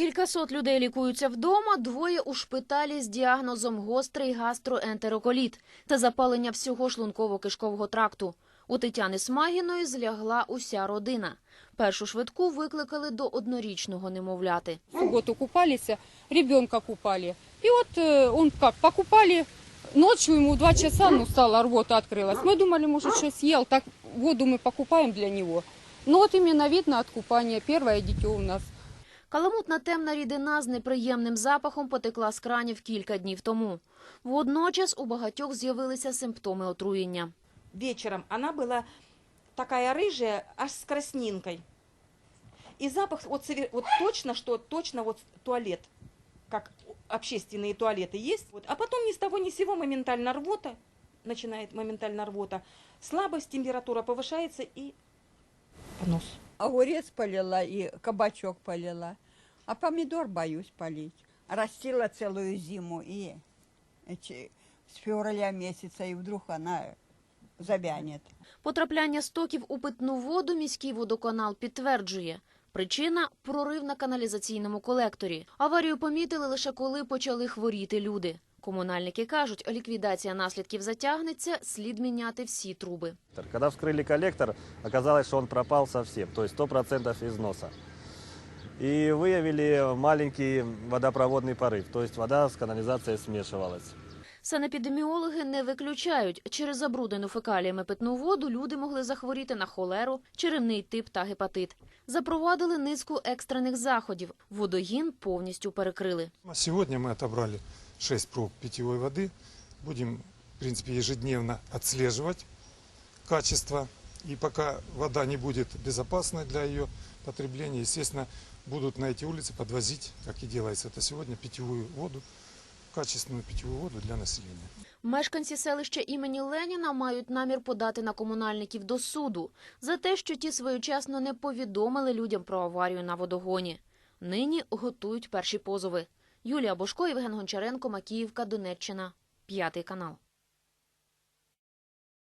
Кількасот людей лікуються вдома, двоє у шпиталі з діагнозом гострий гастроентероколіт та запалення всього шлунково-кишкового тракту. У Тетяни Смагіної злягла уся родина. Першу швидку викликали до однорічного немовляти. В субботу купались, ребенка купали. И вот э, он как, покупали, ночью ему в два часа, ну, стала рвота открылась. Мы думали, может, что съел, так воду мы покупаем для него. Ну, вот именно видно от купания, первое дитё у нас. Каламутна темна рідина з неприємним запахом потекла з кранів кілька днів тому. Водночас у багатьох з'явилися симптоми отруєння. вечером она была такая рыжая, аж с краснинкой. И запах, вот, сове- вот точно, что точно вот туалет, как общественные туалеты есть. Вот. А потом ни с того ни с сего моментально рвота, начинает моментально рвота, слабость, температура повышается и понос. Огурец полила и кабачок полила. А помидор боюсь полить. Растила целую зиму и эти, с февраля месяца, и вдруг она завянет. Потрапляння стоків у питну воду міський водоканал підтверджує. Причина – прорив на каналізаційному колекторі. Аварію помітили лише коли почали хворіти люди. Комунальники кажуть, ліквідація наслідків затягнеться, слід міняти всі труби. Когда вскрыли коллектор, оказалось, что он пропал совсем, то есть 100% износа И выявили маленький водопроводный порыв, то есть вода с канализацией смешивалась. Санепідеміологи не виключають, через забруднену фекаліями питну воду люди могли захворіти на холеру, черевний тип та гепатит. Запровадили низку екстрених заходів. Водогін повністю перекрили. А Сегодня мы отобрали 6 проб питьевой воды. Будем, в принципе, ежедневно отслеживать качество. И пока вода не будет безопасной для ее потребления, естественно, будут на эти улицы подвозить, как и делается это сегодня, питьевую воду, качественную питьевую воду для населения. Мешканці селища імені Леніна мають намір подати на комунальників до суду за те, що ті своєчасно не повідомили людям про аварію на водогоні. Нині готують перші позови. Юлія Бошко, Євген Гончаренко, Макіївка, Донеччина. П'ятий канал.